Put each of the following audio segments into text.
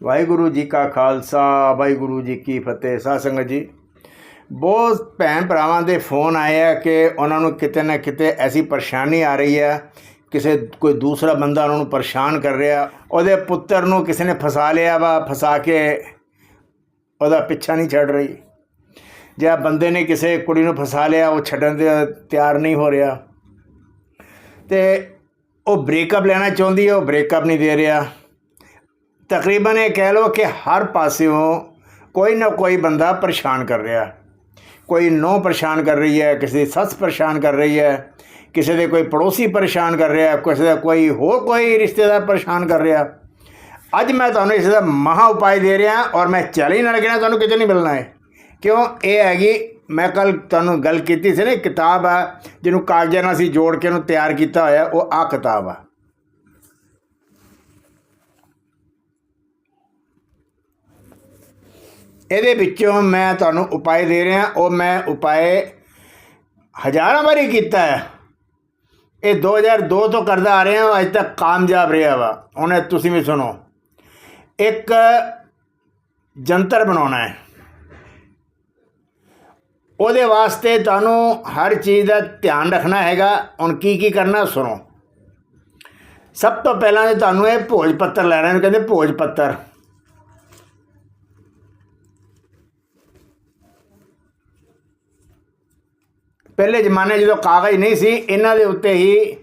ਵਾਹਿਗੁਰੂ ਜੀ ਕਾ ਖਾਲਸਾ, ਵਾਹਿਗੁਰੂ ਜੀ ਕੀ ਫਤਿਹ। ਸਾਧ ਸੰਗਤ ਜੀ, ਬਹੁਤ ਭੈਣ ਭਰਾਵਾਂ ਦੇ ਫੋਨ ਆਏ ਆ ਕਿ ਉਹਨਾਂ ਨੂੰ ਕਿਤੇ ਨਾ ਕਿਤੇ ਐਸੀ ਪਰੇਸ਼ਾਨੀ ਆ ਰਹੀ ਹੈ ਕਿਸੇ ਕੋਈ ਦੂਸਰਾ ਬੰਦਾ ਉਹਨਾਂ ਨੂੰ ਪਰੇਸ਼ਾਨ ਕਰ ਰਿਹਾ, ਉਹਦੇ ਪੁੱਤਰ ਨੂੰ ਕਿਸੇ ਨੇ ਫਸਾ ਲਿਆ ਵਾ, ਫਸਾ ਕੇ ਉਹਦਾ ਪਿੱਛਾ ਨਹੀਂ ਛੱਡ ਰਹੀ। ਜਾਂ ਬੰਦੇ ਨੇ ਕਿਸੇ ਕੁੜੀ ਨੂੰ ਫਸਾ ਲਿਆ, ਉਹ ਛੱਡਣ ਦੇ ਤਿਆਰ ਨਹੀਂ ਹੋ ਰਿਹਾ। ਤੇ ਉਹ ਬ੍ਰੇਕਅਪ ਲੈਣਾ ਚਾਹੁੰਦੀ ਹੈ ਉਹ ਬ੍ਰੇਕਅਪ ਨਹੀਂ ਦੇ ਰਿਹਾ। ਤਕਰੀਬਨ ਇਹ ਕਹਿ ਲਓ ਕਿ ਹਰ ਪਾਸਿਓਂ ਕੋਈ ਨਾ ਕੋਈ ਬੰਦਾ ਪਰੇਸ਼ਾਨ ਕਰ ਰਿਹਾ। ਕੋਈ ਨੌ ਪਰੇਸ਼ਾਨ ਕਰ ਰਹੀ ਹੈ, ਕਿਸੇ ਦੀ ਸੱਸ ਪਰੇਸ਼ਾਨ ਕਰ ਰਹੀ ਹੈ, ਕਿਸੇ ਦੇ ਕੋਈ ਪੜੋਸੀ ਪਰੇਸ਼ਾਨ ਕਰ ਰਿਹਾ, ਕਿਸੇ ਦਾ ਕੋਈ ਹੋਰ ਕੋਈ ਰਿਸ਼ਤੇਦਾਰ ਪਰੇਸ਼ਾਨ ਕਰ ਰਿਹਾ। ਅੱਜ ਮੈਂ ਤੁਹਾਨੂੰ ਇਸ ਦਾ ਮਹਾ ਉਪਾਅ ਦੇ ਰਿਹਾ ਔਰ ਮੈਂ ਚੈਲੰਜ ਨਾਲ ਕਹਿਣਾ ਤੁਹਾਨੂੰ ਕਿਤੇ ਨਹੀਂ ਮਿਲਣਾ ਹੈ। ਕਿਉਂ? ਇਹ ਹੈਗੀ ਮੈਂ ਕੱਲ ਤੁਹਾਨੂੰ ਗੱਲ ਕੀਤੀ ਸੀ ਨਾ ਕਿਤਾਬ ਆ, ਜਿਹਨੂੰ ਕਾਗਜ਼ਾਂ ਨਾਲ ਅਸੀਂ ਜੋੜ ਕੇ ਉਹਨੂੰ ਤਿਆਰ ਕੀਤਾ ਹੋਇਆ, ਉਹ ਆ ਕਿਤਾਬ ਆ। ਇਹਦੇ ਵਿੱਚੋਂ ਮੈਂ ਤੁਹਾਨੂੰ ਉਪਾਅ ਦੇ ਰਿਹਾ, ਉਹ ਮੈਂ ਉਪਾਅ ਹਜ਼ਾਰਾਂ ਵਾਰੀ ਕੀਤਾ ਹੈ। ਇਹ 2002 ਤੋਂ ਕਰਦਾ ਆ ਰਿਹਾ ਅੱਜ ਤੱਕ ਕਾਮਯਾਬ ਰਿਹਾ ਵਾ। ਹੁਣ ਤੁਸੀਂ ਵੀ ਸੁਣੋ। ਇੱਕ ਜੰਤਰ ਬਣਾਉਣਾ ਹੈ। ਉਹਦੇ ਵਾਸਤੇ ਤੁਹਾਨੂੰ ਹਰ ਚੀਜ਼ ਦਾ ਧਿਆਨ ਰੱਖਣਾ ਹੈਗਾ। ਹੁਣ ਕੀ ਕੀ ਕਰਨਾ, ਸੁਣੋ। ਸਭ ਤੋਂ ਪਹਿਲਾਂ ਤੁਹਾਨੂੰ ਇਹ ਭੋਜ ਪੱਤਰ ਲੈਣਾ, ਇਹਨੂੰ ਕਹਿੰਦੇ ਭੋਜ ਪੱਤਰ ਪਹਿਲੇ ਜ਼ਮਾਨੇ ਜਦੋਂ ਕਾਗਜ਼ ਨਹੀਂ ਸੀ, ਇਹਨਾਂ ਦੇ ਉੱਤੇ ਹੀ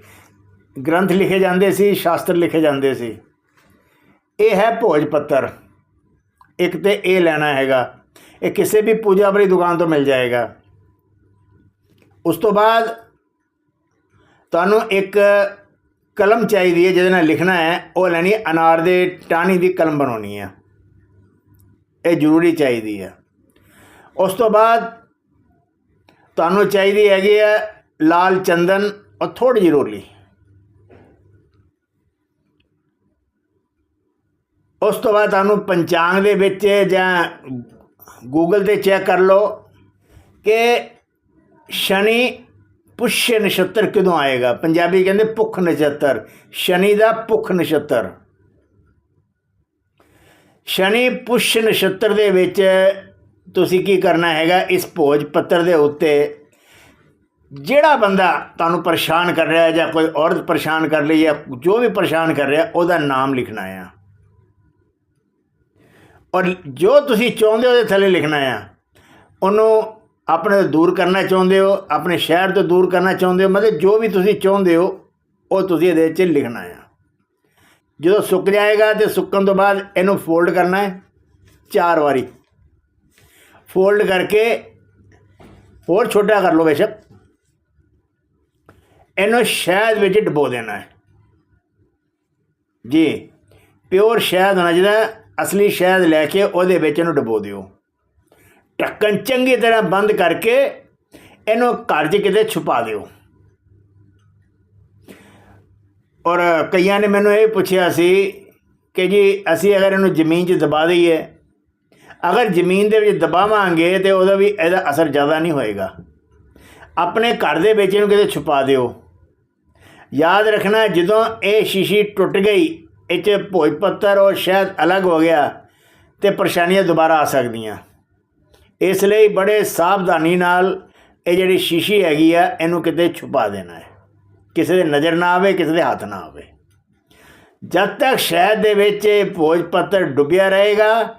ਗ੍ਰੰਥ ਲਿਖੇ ਜਾਂਦੇ ਸੀ, ਸ਼ਾਸਤਰ ਲਿਖੇ ਜਾਂਦੇ ਸੀ। ਇਹ ਹੈ ਭੋਜ ਪੱਤਰ। ਇੱਕ ਤੇ ਇਹ ਲੈਣਾ ਹੈਗਾ, ਇਹ ਕਿਸੇ ਵੀ ਪੂਜਾ ਵਾਲੀ ਦੁਕਾਨ ਤੋਂ ਮਿਲ ਜਾਏਗਾ। ਉਸ ਤੋਂ ਬਾਅਦ ਤੁਹਾਨੂੰ ਇੱਕ ਕਲਮ ਚਾਹੀਦੀ ਹੈ, ਜਿਹਦੇ ਨਾਲ ਲਿਖਣਾ ਹੈ, ਉਹ ਲੈਣੀ ਅਨਾਰ ਦੇ ਟਾਹਣੀ ਦੀ ਕਲਮ ਬਣਾਉਣੀ ਹੈ। ਇਹ ਜ਼ਰੂਰੀ ਚਾਹੀਦੀ ਹੈ। ਉਸ ਤੋਂ ਬਾਅਦ ਤੁਹਾਨੂੰ ਚਾਹੀਦੀ ਹੈਗੀ ਹੈ ਲਾਲ ਚੰਦਨ ਔਰ ਥੋੜੀ ਜਿਹੀ ਰੋਲੀ। ਉਸ ਤੋਂ ਬਾਅਦ ਤੁਹਾਨੂੰ ਪੰਚਾਂਗ ਦੇ ਵਿੱਚ ਜਾਂ ਗੂਗਲ ਤੇ ਚੈੱਕ ਕਰ ਲਓ ਕਿ ਸ਼ਨੀ ਪੁੱਸ਼ ਨਛੱਤਰ ਕਦੋਂ ਆਏਗਾ। ਪੰਜਾਬੀ ਕਹਿੰਦੇ ਭੁੱਖ ਨਛੱਤਰ, ਸ਼ਨੀ ਦਾ ਭੁੱਖ ਨਛੱਤਰ। ਸ਼ਨੀ ਪੁੱਸ਼ ਨਛੱਤਰ ਦੇ ਵਿੱਚ ਤੁਸੀਂ ਕੀ ਕਰਨਾ ਹੈਗਾ ਇਸ ਭੋਜ ਪੱਤਰ ਦੇ ਉੱਤੇ? ਜਿਹੜਾ ਬੰਦਾ ਤੁਹਾਨੂੰ ਪਰੇਸ਼ਾਨ ਕਰ ਰਿਹਾ ਜਾਂ ਕੋਈ ਔਰਤ ਪਰੇਸ਼ਾਨ ਕਰ ਲਈ ਹੈ, ਜੋ ਵੀ ਪਰੇਸ਼ਾਨ ਕਰ ਰਿਹਾ, ਉਹਦਾ ਨਾਮ ਲਿਖਣਾ ਆ। ਔਰ ਜੋ ਤੁਸੀਂ ਚਾਹੁੰਦੇ ਹੋ, ਉਹਦੇ ਥੱਲੇ ਲਿਖਣਾ ਆ। ਉਹਨੂੰ ਆਪਣੇ ਤੋਂ ਦੂਰ ਕਰਨਾ ਚਾਹੁੰਦੇ ਹੋ, ਆਪਣੇ ਸ਼ਹਿਰ ਤੋਂ ਦੂਰ ਕਰਨਾ ਚਾਹੁੰਦੇ ਹੋ, ਮਤਲਬ ਜੋ ਵੀ ਤੁਸੀਂ ਚਾਹੁੰਦੇ ਹੋ, ਉਹ ਤੁਸੀਂ ਇਹਦੇ ਵਿੱਚ ਲਿਖਣਾ ਆ। ਜਦੋਂ ਸੁੱਕ ਜਾਏਗਾ ਤੇ ਸੁੱਕਣ ਤੋਂ ਬਾਅਦ ਇਹਨੂੰ ਫੋਲਡ ਕਰਨਾ ਹੈ, ਚਾਰ ਵਾਰੀ। ਫੋਲਡ ਕਰਕੇ ਹੋਰ ਛੋਟਾ ਕਰ ਲਓ ਬੇਸ਼ੱਕ। ਇਹਨੂੰ ਸ਼ਹਿਦ ਵਿੱਚ ਡਬੋ ਦੇਣਾ ਹੈ। ਜੀ, ਪਿਓਰ ਸ਼ਹਿਦ ਹੋਣਾ ਚਾਹੀਦਾ ਅਸਲੀ ਸ਼ਹਿਦ ਲੈ ਕੇ ਉਹਦੇ ਵਿੱਚ ਇਹਨੂੰ ਡਬੋ ਦਿਓ। ਢੱਕਣ ਚੰਗੀ ਤਰ੍ਹਾਂ ਬੰਦ ਕਰਕੇ ਇਹਨੂੰ ਘਰ 'ਚ ਕਿਤੇ ਛੁਪਾ ਦਿਓ। ਔਰ ਕਈਆਂ ਨੇ ਮੈਨੂੰ ਇਹ ਪੁੱਛਿਆ ਸੀ ਕਿ ਜੀ, ਅਸੀਂ ਅਗਰ ਇਹਨੂੰ ਜ਼ਮੀਨ 'ਚ ਦਬਾ ਦਈਏ ਅਗਰ ਜ਼ਮੀਨ ਦੇ ਵਿੱਚ ਦਬਾਵਾਂਗੇ ਤੇ ਉਹਦਾ ਵੀ ਇਹਦਾ ਅਸਰ ਜ਼ਿਆਦਾ ਨਹੀਂ ਹੋਏਗਾ। ਆਪਣੇ ਘਰ ਦੇ ਵਿੱਚ ਇਹਨੂੰ ਕਿਤੇ ਛੁਪਾ ਦਿਓ। ਯਾਦ ਰੱਖਣਾ, ਜਦੋਂ ਇਹ ਸ਼ੀਸ਼ੀ ਟੁੱਟ ਗਈ, ਇਹ 'ਚ ਭੋਜ ਪੱਤਰ ਔਰ ਸ਼ਹਿਦ ਅਲੱਗ ਹੋ ਗਿਆ ਤੇ ਪਰੇਸ਼ਾਨੀਆਂ ਦੁਬਾਰਾ ਆ ਸਕਦੀਆਂ। ਇਸ ਲਈ ਬੜੇ ਸਾਵਧਾਨੀ ਨਾਲ ਇਹ ਜਿਹੜੀ ਸ਼ੀਸ਼ੀ ਹੈਗੀ ਆ, ਇਹਨੂੰ ਕਿਤੇ ਛੁਪਾ ਦੇਣਾ ਹੈ। ਕਿਸੇ ਦੇ ਨਜ਼ਰ ਨਾ ਆਵੇ, ਕਿਸੇ ਦੇ ਹੱਥ ਨਾ ਆਵੇ। ਜਦ ਤੱਕ ਸ਼ਹਿਦ ਦੇ ਵਿੱਚ ਇਹ ਭੋਜ ਪੱਤਰ ਡੁੱਬਿਆ ਰਹੇਗਾ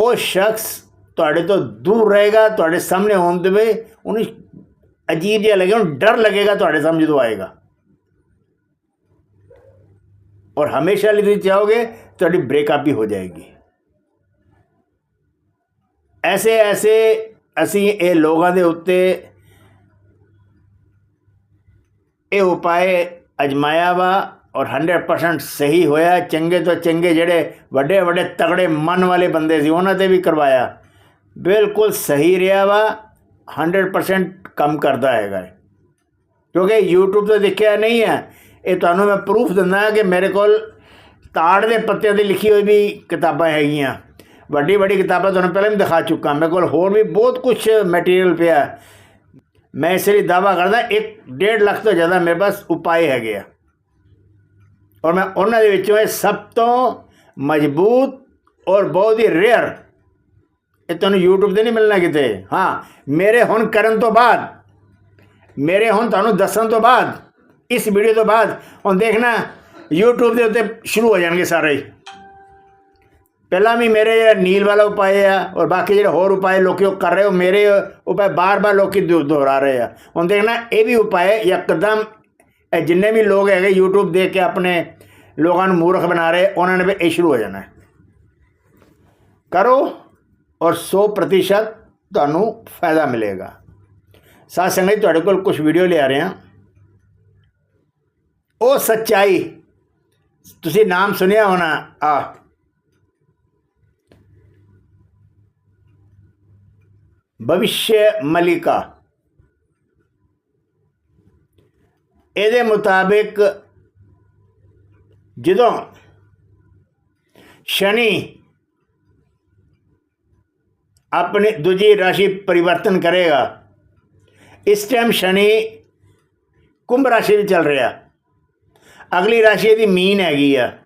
ਉਹ ਸ਼ਖਸ ਤੁਹਾਡੇ ਤੋਂ ਦੂਰ ਰਹੇਗਾ, ਤੁਹਾਡੇ ਸਾਹਮਣੇ ਹੋਣ ਦੇਵੇ ਉਹਨੂੰ ਅਜੀਬ ਜਿਹਾ ਲੱਗੇਗਾ ਉਹਨੂੰ ਡਰ ਲੱਗੇਗਾ, ਤੁਹਾਡੇ ਸਾਹਮਣੇ ਜਦੋਂ ਆਏਗਾ। ਔਰ ਹਮੇਸ਼ਾ ਲਈ ਤੁਸੀਂ ਚਾਹੋਗੇ, ਤੁਹਾਡੀ ਬ੍ਰੇਕਅਪ ਵੀ ਹੋ ਜਾਏਗੀ। ਐਸੇ ਐਸੇ ਅਸੀਂ ਇਹ ਲੋਕਾਂ ਦੇ ਉੱਤੇ ਇਹ ਉਪਾਏ ਅਜਮਾਇਆ ਵਾ। ਔਰ 100% ਸਹੀ ਹੋਇਆ। ਚੰਗੇ ਤੋਂ ਚੰਗੇ ਜਿਹੜੇ ਵੱਡੇ ਵੱਡੇ ਤਗੜੇ ਮਨ ਵਾਲੇ ਬੰਦੇ ਸੀ, ਉਹਨਾਂ ਤੇ ਵੀ ਕਰਵਾਇਆ। ਬਿਲਕੁਲ ਸਹੀ ਰਿਹਾ ਵਾ 100% ਕੰਮ ਕਰਦਾ ਹੈਗਾ ਕਿਉਂਕਿ YouTube ਤੇ ਦੇਖਿਆ ਨਹੀਂ ਹੈ। ਇਹ ਤੁਹਾਨੂੰ ਮੈਂ ਪ੍ਰੂਫ ਦਿੰਦਾ ਕਿ ਮੇਰੇ ਕੋਲ ਤਾੜ ਦੇ ਪੱਤਿਆਂ ਦੀ ਲਿਖੀ ਹੋਈ ਵੀ ਕਿਤਾਬਾਂ ਹੈਗੀਆਂ। ਵੱਡੀ ਵੱਡੀ ਕਿਤਾਬਾਂ ਤੁਹਾਨੂੰ ਪਹਿਲਾਂ ਵੀ ਦਿਖਾ ਚੁੱਕਾ। ਮੇਰੇ ਕੋਲ ਹੋਰ ਵੀ ਬਹੁਤ ਕੁਝ ਮਟੀਰੀਅਲ ਪਿਆ। ਮੈਂ ਇਸ ਲਈ ਦਾਵਾ ਕਰਦਾ 1.5 ਲੱਖ ਤੋਂ ਜ਼ਿਆਦਾ ਮੇਰੇ ਪਾਸ ਉਪਾਏ ਹੈਗੇ ਆ। ਔਰ ਮੈਂ ਉਹਨਾਂ ਦੇ ਵਿੱਚੋਂ ਇਹ ਸਭ ਤੋਂ ਮਜ਼ਬੂਤ ਔਰ ਬਹੁਤ ਹੀ ਰੇਅਰ ਇਹ ਤੁਹਾਨੂੰ YouTube ਤੇ ਨਹੀਂ ਮਿਲਣਾ ਕਿਤੇ। ਹਾਂ, ਮੇਰੇ ਹੁਣ ਕਰਨ ਤੋਂ ਬਾਅਦ, ਮੇਰੇ ਹੁਣ ਤੁਹਾਨੂੰ ਦੱਸਣ ਤੋਂ ਬਾਅਦ, ਇਸ ਵੀਡੀਓ ਤੋਂ ਬਾਅਦ, ਹੁਣ ਦੇਖਣਾ, YouTube ਦੇ ਉੱਤੇ ਸ਼ੁਰੂ ਹੋ ਜਾਣਗੇ ਸਾਰੇ। ਹੀ ਪਹਿਲਾਂ ਵੀ ਮੇਰੇ ਜਿਹੜਾ ਨੀਲ ਵਾਲਾ ਉਪਾਅ ਆ, ਔਰ ਬਾਕੀ ਜਿਹੜੇ ਹੋਰ ਉਪਾਅ ਲੋਕੀ ਉਹ ਕਰ ਰਹੇ ਹੋ ਮੇਰੇ ਉਪਾਅ ਬਾਰ-ਬਾਰ ਲੋਕੀ ਦੁ- ਦੁਹਰਾ ਰਹੇ ਆ। ਹੁਣ ਦੇਖਣਾ, ਇਹ ਵੀ ਉਪਾਅ ਯਕਦਮ ਇਹ ਜਿੰਨੇ ਵੀ ਲੋਕ ਹੈਗੇ YouTube ਦੇਖ ਕੇ ਆਪਣੇ ਲੋਕਾਂ ਨੂੰ ਮੂਰਖ ਬਣਾ ਰਹੇ ਉਹਨਾਂ ਨੇ ਵੀ ਇਹ ਸ਼ੁਰੂ ਹੋ ਜਾਣਾ ਕਰੋ ਔਰ 100% ਤੁਹਾਨੂੰ ਫਾਇਦਾ ਮਿਲੇਗਾ। ਸਾਧ ਸੰਗਤ ਜੀ, ਤੁਹਾਡੇ ਕੋਲ ਕੁਝ ਵੀਡੀਓ ਲਿਆ ਰਹੇ ਹਾਂ। ਉਹ ਸੱਚਾਈ ਤੁਸੀਂ ਨਾਮ ਸੁਣਿਆ ਹੋਣਾ ਆ। ਭਵਿष्य ਮਲਿਕਾ। ਇਹਦੇ ਮੁਤਾਬਿਕ ਜਦੋਂ ਸ਼ਨੀ ਆਪਣੀ ਦੂਜੀ ਰਾਸ਼ੀ ਪਰਿਵਰਤਨ ਕਰੇਗਾ, ਇਸ ਟਾਈਮ ਸ਼ਨੀ ਕੁੰਭ ਰਾਸ਼ੀ ਵਿੱਚ ਚੱਲ ਰਿਹਾ। ਅਗਲੀ ਰਾਸ਼ੀ ਇਹਦੀ ਮੀਨ ਹੈਗੀ ਆ।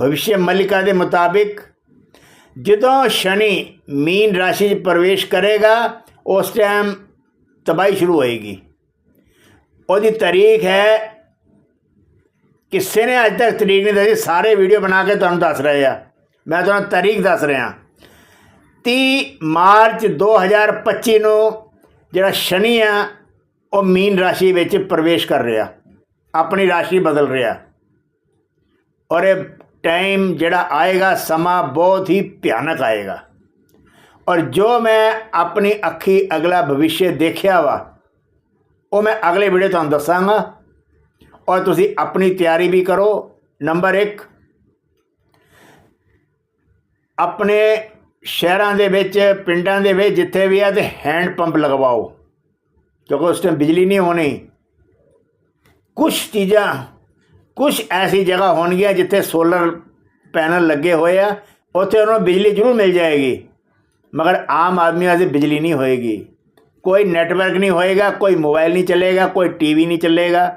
ਭਵਿष्य ਮਲਿਕਾ ਦੇ ਮੁਤਾਬਿਕ ਜਦੋਂ ਸ਼ਨੀ ਮੀਨ ਰਾਸ਼ੀ 'ਚ ਪ੍ਰਵੇਸ਼ ਕਰੇਗਾ, ਉਸ ਟਾਈਮ ਤਬਾਹੀ ਸ਼ੁਰੂ ਹੋਏਗੀ। ਉਹਦੀ ਤਾਰੀਖ ਹੈ। ਕਿਸੇ ਨੇ ਅੱਜ ਤੱਕ ਤਰੀਕ ਨਹੀਂ ਦੱਸੀ, ਸਾਰੇ ਵੀਡੀਓ ਬਣਾ ਕੇ ਤੁਹਾਨੂੰ ਦੱਸ ਰਹੇ ਆ। ਮੈਂ ਤੁਹਾਨੂੰ ਤਾਰੀਖ ਦੱਸ ਰਿਹਾ। 30 ਮਾਰਚ 2025 ਨੂੰ ਜਿਹੜਾ ਸ਼ਨੀ ਆ, ਉਹ ਮੀਨ ਰਾਸ਼ੀ ਵਿੱਚ ਪ੍ਰਵੇਸ਼ ਕਰ ਰਿਹਾ। ਆਪਣੀ ਰਾਸ਼ੀ ਬਦਲ ਰਿਹਾ। ਔਰ ਇਹ ਟਾਈਮ ਜਿਹੜਾ ਆਏਗਾ, ਸਮਾਂ ਬਹੁਤ ਹੀ ਭਿਆਨਕ ਆਏਗਾ। ਔਰ ਜੋ ਮੈਂ ਆਪਣੀ ਅੱਖੀ ਅਗਲਾ ਭਵਿੱਖ ਦੇਖਿਆ ਵਾ ਉਹ ਮੈਂ ਅਗਲੇ ਵੀਡੀਓ ਤੁਹਾਨੂੰ ਦੱਸਾਂਗਾ। ਔਰ ਤੁਸੀਂ ਆਪਣੀ ਤਿਆਰੀ ਵੀ ਕਰੋ। ਨੰਬਰ 1 ਆਪਣੇ ਸ਼ਹਿਰਾਂ ਦੇ ਵਿੱਚ, ਪਿੰਡਾਂ ਦੇ ਵਿੱਚ ਜਿੱਥੇ ਵੀ ਆ, ਤੇ ਹੈਂਡ ਪੰਪ ਲਗਵਾਓ। ਕਿਉਂਕਿ ਉਸ ਟਾਈਮ ਬਿਜਲੀ ਨਹੀਂ ਹੋਣੀ। ਕੁਝ ਚੀਜ਼ਾਂ ਕੁਝ ਐਸੀ ਜਗ੍ਹਾ ਹੋਣਗੀਆਂ ਜਿੱਥੇ ਸੋਲਰ ਪੈਨਲ ਲੱਗੇ ਹੋਏ ਆ। ਉੱਥੇ ਉਹਨਾਂ ਨੂੰ ਬਿਜਲੀ ਜ਼ਰੂਰ ਮਿਲ ਜਾਏਗੀ। ਮਗਰ ਆਮ ਆਦਮੀ ਵਾਸਤੇ ਬਿਜਲੀ ਨਹੀਂ ਹੋਏਗੀ। कोई नेटवर्क नहीं होएगा कोई मोबाइल नहीं चलेगा कोई टीवी ਨਹੀਂ ਚੱਲੇਗਾ,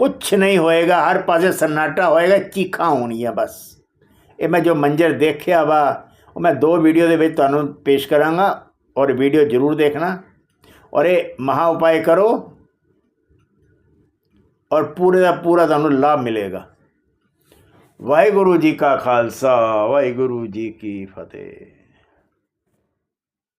ਕੁਛ ਨਹੀਂ ਹੋਏਗਾ, ਹਰ ਪਾਸੇ ਸਨਾਟਾ ਹੋਏਗਾ, ਚੀਖਾਂ ਹੋਣੀਆਂ ਬਸ। ਇਹ ਮੈਂ ਜੋ ਮੰਜ਼ਰ ਦੇਖਿਆ ਵਾ, ਉਹ ਮੈਂ ਦੋ ਵੀਡੀਓ ਦੇ ਵਿੱਚ ਤੁਹਾਨੂੰ ਪੇਸ਼ ਕਰਾਂਗਾ ਔਰ ਵੀਡੀਓ ਜ਼ਰੂਰ ਦੇਖਣਾ। ਔਰ ਇਹ ਮਹਾ ਉਪਾਏ ਕਰੋ ਔਰ ਪੂਰੇ ਦਾ ਪੂਰਾ ਤੁਹਾਨੂੰ ਲਾਭ ਮਿਲੇਗਾ। ਵਾਹਿਗੁਰੂ ਜੀ ਕਾ ਖਾਲਸਾ, ਵਾਹਿਗੁਰੂ ਜੀ ਕੀ ਫਤਿਹ।